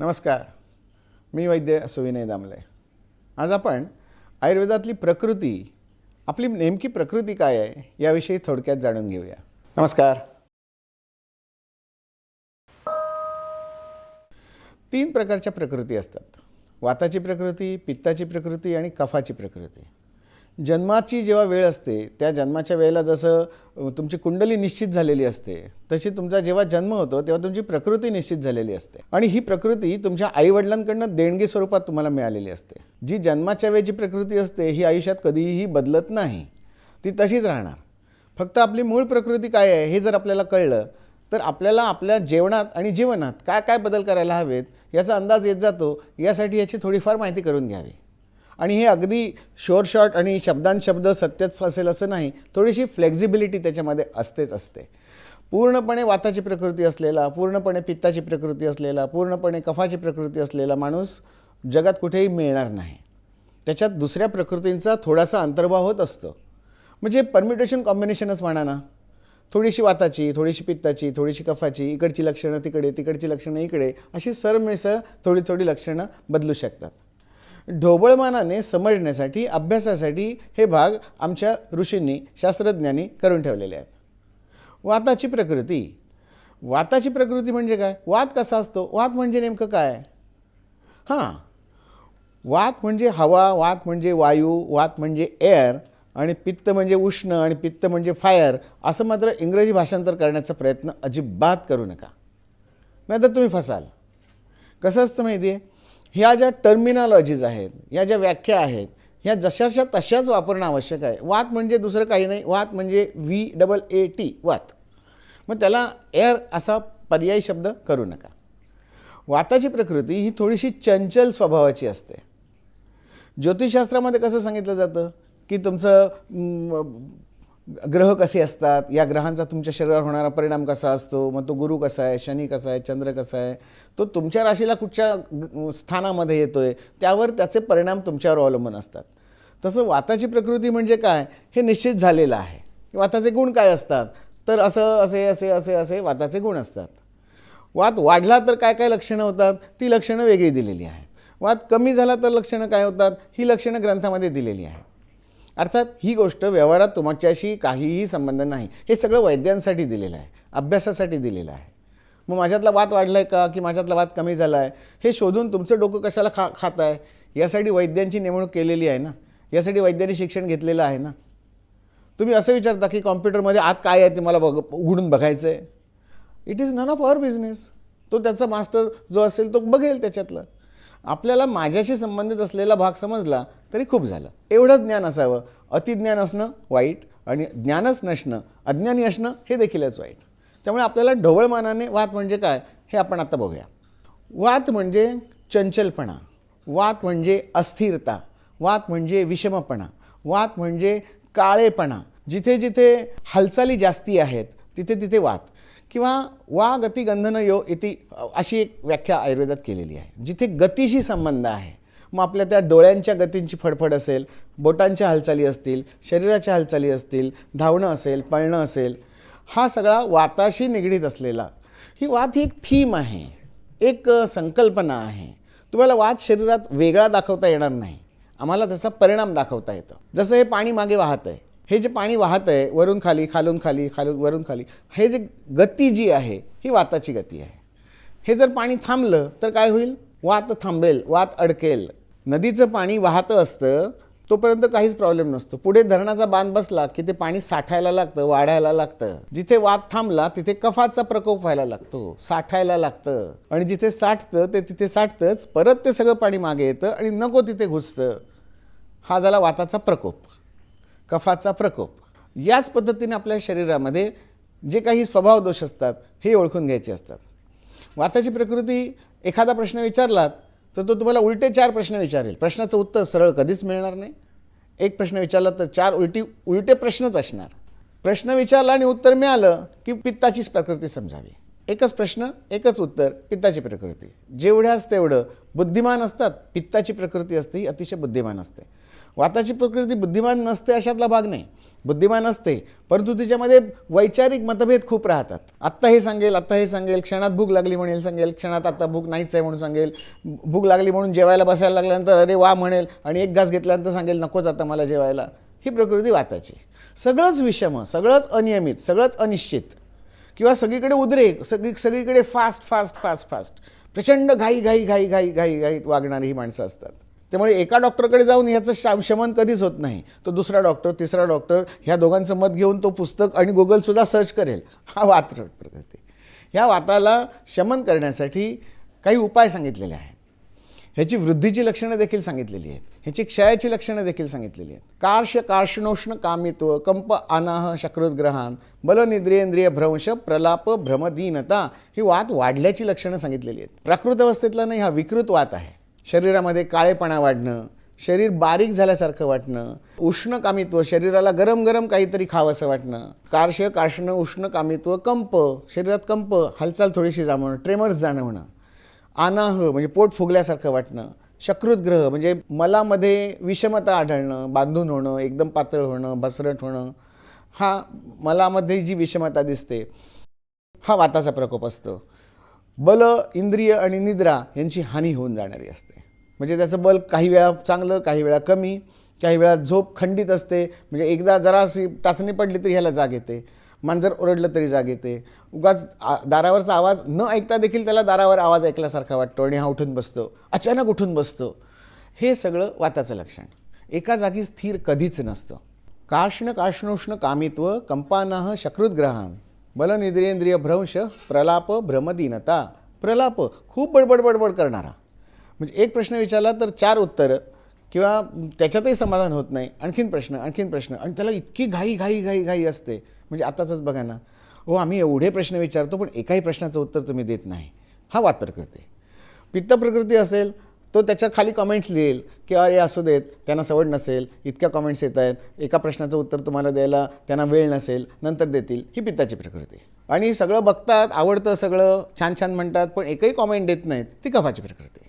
नमस्कार. मी वैद्य सुविनय दामले. आज आपण आयुर्वेदातली प्रकृती आपली नेमकी प्रकृती काय आहे याविषयी थोडक्यात जाणून घेऊया. नमस्कार. तीन प्रकारच्या प्रकृती असतात. वाताची प्रकृती पित्ताची प्रकृती आणि कफाची प्रकृती. जन्माची जेव्हा वेळ असते त्या जन्माच्या वेळेला जसं तुमची कुंडली निश्चित झालेली असते तशी तुमचा जेव्हा जन्म होतो तेव्हा तुमची प्रकृती निश्चित झालेली असते. आणि ही प्रकृती तुमच्या आईवडिलांकडनं देणगी स्वरूपात तुम्हाला मिळालेली असते. जी जन्माच्या वेळची प्रकृती असते ही आयुष्यात कधीही बदलत नाही. ती तशीच राहणार. फक्त आपली मूळ प्रकृती काय आहे हे जर आपल्याला कळलं तर आपल्याला आपल्या जेवणात आणि जीवनात काय काय बदल करायला हवेत याचा अंदाज येत जातो. यासाठी याची थोडीफार माहिती करून घ्यावी. आणि हे अगदी शोर शॉर्ट आणि शब्दांशब्द सत्यच असेल असं नाही थोडीशी फ्लेक्झिबिलिटी त्याच्यामध्ये असतेच असते. पूर्णपणे वाताची प्रकृती असलेला पूर्णपणे पित्ताची प्रकृती असलेला पूर्णपणे कफाची प्रकृती असलेला माणूस जगात कुठेही मिळणार नाही. त्याच्यात दुसऱ्या प्रकृतींचा थोडासा अंतर्भाव होत असतो. म्हणजे परम्युटेशन कॉम्बिनेशनच म्हणा ना. थोडीशी वाताची थोडीशी पित्ताची थोडीशी कफाची इकडची लक्षणं तिकडे तिकडची लक्षणं इकडे अशी सरमिसळ थोडी थोडी लक्षणं बदलू शकतात. ढोबळमानाने समजण्यासाठी अभ्यासासाठी हे भाग आमच्या ऋषींनी शास्त्रज्ञांनी करून ठेवलेले आहेत. वाताची प्रकृती. वाताची प्रकृती म्हणजे काय? वात कसा असतो? वात म्हणजे नेमकं काय? हां. वात म्हणजे हवा वात म्हणजे वायू वात म्हणजे एअर आणि पित्त म्हणजे उष्ण आणि पित्त म्हणजे फायर असं मात्र इंग्रजी भाषांतर करण्याचा प्रयत्न अजिबात करू नका. नाहीतर तुम्ही फसाल. कसं असतं माहिती आहे ह्या ज्या टर्मिनॉलॉजीज आहेत ह्या ज्या व्याख्या आहेत ह्या जशाच्या तशाच वापरणं आवश्यक आहे. वात म्हणजे दुसरं काही नाही वात म्हणजे व्ही डबल ए टी वात. मग त्याला एअर असा पर्यायी शब्द करू नका. वाताची प्रकृती ही थोडीशी चंचल स्वभावाची असते. ज्योतिषशास्त्रामध्ये कसं सांगितलं जातं? की तुमचं ग्रह कसे असतात? या ग्रहांचा तुमच्या शरीरावर होणारा परिणाम कसा असतो? मग तो गुरु कसा आहे? शनी कसा आहे? चंद्र कसा आहे? तो तुमच्या राशीला कुठच्या स्थानामध्ये येतो आहे त्यावर त्याचे परिणाम तुमच्यावर अवलंबून असतात. तसं वाताची प्रकृती म्हणजे काय? हे निश्चित झालेलं आहे. वाताचे गुण काय असतात? तर असं असे असे असे असे वाताचे गुण असतात. वात वाढला तर काय काय लक्षणं होतात? ती लक्षणं वेगळी दिलेली आहेत. वात कमी झाला तर लक्षणं काय होतात? ही लक्षणं ग्रंथामध्ये दिलेली आहेत. अर्थात ही गोष्ट व्यवहारात तुमच्याशी काहीही संबंध नाही. हे सगळं वैद्यांसाठी दिलेलं आहे. अभ्यासासाठी दिलेलं आहे. मग माझ्यातला वात वाढला आहे का? की माझ्यातला वात कमी झाला आहे हे शोधून तुमचं डोकं कशाला खा खात आहे यासाठी वैद्यांची नेमणूक केलेली आहे ना? यासाठी वैद्यांनी शिक्षण घेतलेलं आहे ना? तुम्ही असं विचारता की कॉम्प्युटरमध्ये आत काय आहे ते मला बघ उघडून बघायचं आहे it is none of our business तो त्याचा मास्टर जो असेल तो बघेल त्याच्यातलं. आपल्याला माझ्याशी संबंधित असलेला भाग समजला तरी खूप झालं. एवढं ज्ञान असावं. अतिज्ञान असणं वाईट आणि ज्ञानच नसणं अज्ञानी असणं हे देखीलच वाईट. त्यामुळे आपल्याला ढोबळमानाने वात म्हणजे काय हे आपण आता बघूया. वात म्हणजे चंचलपणा. वात म्हणजे अस्थिरता. वात म्हणजे विषमपणा. वात म्हणजे काळेपणा. जिथे जिथे हालचाली जास्ती आहेत तिथे तिथे वात. किंवा वा गती गंधन यो इति अशी एक व्याख्या आयुर्वेदात केलेली आहे. जिथे गतीशी संबंध आहे मग आपल्या त्या डोळ्यांच्या गतींची फडफड असेल बोटांच्या हालचाली असतील शरीराच्या हालचाली असतील धावणं असेल पळणं असेल हा सगळा वाताशी निगडीत असलेला ही वात ही एक थीम आहे एक संकल्पना आहे. तुम्हाला वात शरीरात वेगळा दाखवता येणार नाही. आम्हाला त्याचा परिणाम दाखवता येतो. जसं हे पाणी मागे वाहत आहे हे जे पाणी वाहत आहे वरून खाली खालून खाली खालून वरून खाली हे जे गती जी आहे ही वाताची गती आहे. हे जर पाणी थांबलं तर काय होईल? वात थांबेल वात अडकेल. नदीचं पाणी वाहतं असतं तोपर्यंत काहीच प्रॉब्लेम नसतो. पुढे धरणाचा बांध बसला की ते पाणी साठायला लागतं वाढायला लागतं. जिथे वात थांबला तिथे कफाचा प्रकोप व्हायला लागतो साठायला लागतं. आणि जिथे साठतं ते तिथे साठतंच परत ते सगळं पाणी मागे येतं आणि नको तिथे घुसतं. हा झाला वाताचा प्रकोप. कफाचा प्रकोप. याच पद्धतीने आपल्या शरीरामध्ये जे काही स्वभाव दोष असतात हे ओळखून घ्यायचे असतात. वाताची प्रकृती एखादा प्रश्न विचारलात तर तो तुम्हाला उलटे चार प्रश्न विचारेल. प्रश्नाचं उत्तर सरळ कधीच मिळणार नाही. एक प्रश्न विचारला तर चार उलटी उलटे प्रश्नच असणार. प्रश्न विचारला आणि उत्तर मिळालं की पित्ताचीच प्रकृती समजावी. एकच प्रश्न एकच उत्तर पित्ताची प्रकृती. जेवढ्याच तेवढं बुद्धिमान असतात पित्ताची प्रकृती असते ही अतिशय बुद्धिमान असते. वाताची प्रकृती बुद्धिमान नसते अशातला भाग नाही. बुद्धिमान असते परंतु तिच्यामध्ये वैचारिक मतभेद खूप राहतात. आत्ता हे सांगेल आत्ता हे सांगेल क्षणात भूक लागली म्हणेल सांगेल क्षणात आता भूक नाहीच आहे म्हणून सांगेल भूक लागली म्हणून जेवायला बसायला लागल्यानंतर अरे वा म्हणेल आणि एक घास घेतल्यानंतर सांगेल नकोच आता मला जेवायला. ही प्रकृती वाताची. सगळंच विषम सगळंच अनियमित सगळंच अनिश्चित. किंवा सगळीकडे उद्रेक सगळी सगळीकडे फास्ट फास्ट फास्ट फास्ट प्रचंड घाई घाई घाई घाई घाई घाईत वागणारी ही माणसं असतात. त्यामुळे एका डॉक्टरकडे जाऊन ह्याचं शाम शमन कधीच होत नाही. तो दुसरा डॉक्टर तिसरा डॉक्टर ह्या दोघांचं मत घेऊन तो पुस्तक आणि गुगलसुद्धा सर्च करेल. हा वात प्रकृती ह्या वाताला शमन करण्यासाठी काही उपाय सांगितलेले आहेत. ह्याची वृद्धीची लक्षणं देखील सांगितलेली आहेत. ह्याची क्षयाची लक्षणं देखील सांगितलेली आहेत. कार्श कार्षणोष्ण कामित्व कंप अनाह शकृद्ग्रहान बलनिद्रियेंद्रिय भ्रंश प्रलाप भ्रमदीनता ही वात वाढल्याची लक्षणं सांगितलेली आहेत. प्राकृत अवस्थेतला नाही हा विकृत वात आहे. शरीरामध्ये काळेपणा वाढणं शरीर बारीक झाल्यासारखं वाटणं उष्ण कामित्व शरीराला गरम गरम काहीतरी खावंसं वाटणं कार्श काशणं उष्ण कामित्व कंप शरीरात कंप हालचाल थोडीशी जाणवणं ट्रेमर्स जाणवणं आनाह म्हणजे पोट फुगल्यासारखं वाटणं शकृतग्रह म्हणजे मलामध्ये विषमता आढळणं बांधून होणं एकदम पातळ होणं भसरट होणं हा मलामध्ये जी विषमता दिसते हा वाताचा प्रकोप असतो. बल इंद्रिय आणि निद्रा यांची हानी होऊन जाणारी असते. म्हणजे त्याचं बल काही वेळा चांगलं काही वेळा कमी काही वेळा झोप खंडित असते. म्हणजे एकदा जरा अशी टाचणी पडली तरी ह्याला जाग येते. मांजर ओरडलं तरी जाग येते. उगाच आ- दारावरचा आवाज न ऐकता देखील त्याला दारावर आवाज ऐकल्यासारखा वाटतो आणि हा उठून बसतो. अचानक उठून बसतो. हे सगळं वाताचं लक्षण. एका जागी स्थिर कधीच नसतं. काष्ण काष्णोष्ण कामित्व कंपानाह शकृतग्रहान बलनिद्रेंद्रिय भ्रंश प्रलाप भ्रमदीनता प्रलाप खूप बडबड बडबड करणारा. म्हणजे एक प्रश्न विचारला तर चार उत्तरं किंवा त्याच्यातही समाधान होत नाही. आणखीन प्रश्न आणखीन प्रश्न आणि त्याला इतकी घाई घाई घाई घाई असते. म्हणजे आताच बघा ना. हो आम्ही एवढे प्रश्न विचारतो पण एकाही प्रश्नाचं उत्तर तुम्ही देत नाही. हा वाद प्रकृती. पित्त प्रकृती असेल तो त्याच्याखाली कमेंट्स लिहिल की अरे असू देत त्यांना सवड नसेल इतक्या कमेंट्स येत आहेत एका प्रश्नाचं उत्तर तुम्हाला द्यायला त्यांना वेळ नसेल नंतर देतील. ही पित्ताची प्रकृती. आणि सगळं बघतात आवडतं सगळं छान छान म्हणतात पण एकही कॉमेंट देत नाहीत ती कफाची प्रकृती.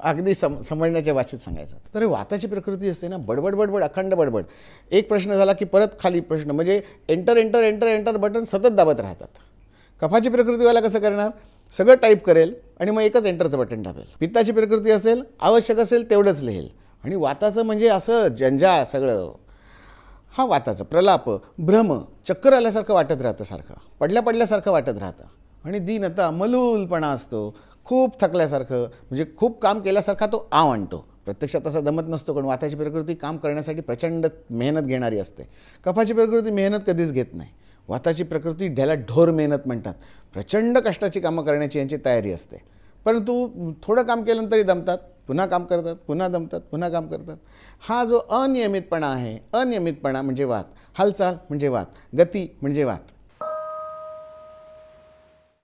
अगदी सम समजण्याच्या भाषेत सांगायचं तर. वाताची प्रकृती असते ना बडबड बडबड अखंड बडबड. एक प्रश्न झाला की परत खाली प्रश्न म्हणजे enter enter enter enter button सतत दाबत राहतात. कफाची प्रकृतीवाला कसं करणार? सगळं टाईप करेल आणि मग एकच एंटरचं बटन दाबेल. पित्ताची प्रकृती असेल आवश्यक असेल तेवढंच लिहेल. आणि वाताचं म्हणजे असं जंजाळ सगळं. हा वाताचं प्रलाप भ्रम चक्कर आल्यासारखं वाटत राहतं सारखं. पडल्या पडल्यासारखं वाटत राहतं. आणि दीनता मलूलपणा असतो. खूप थकल्यासारखं म्हणजे खूप काम केल्यासारखा तो आव आणतो. प्रत्यक्षात असा दमत नसतो पण वाताची प्रकृती काम करण्यासाठी प्रचंड मेहनत घेणारी असते. कफाची प्रकृती मेहनत कधीच घेत नाही. वाताची प्रकृती ढ्याला ढोर मेहनत म्हणतात. प्रचंड कष्टाची कामं करण्याची यांची तयारी असते. परंतु थोडं काम केलं तरी दमतात. पुन्हा काम करतात पुन्हा दमतात पुन्हा काम करतात. हा जो अनियमितपणा आहे अनियमितपणा म्हणजे वात हालचाल म्हणजे वात गती म्हणजे वात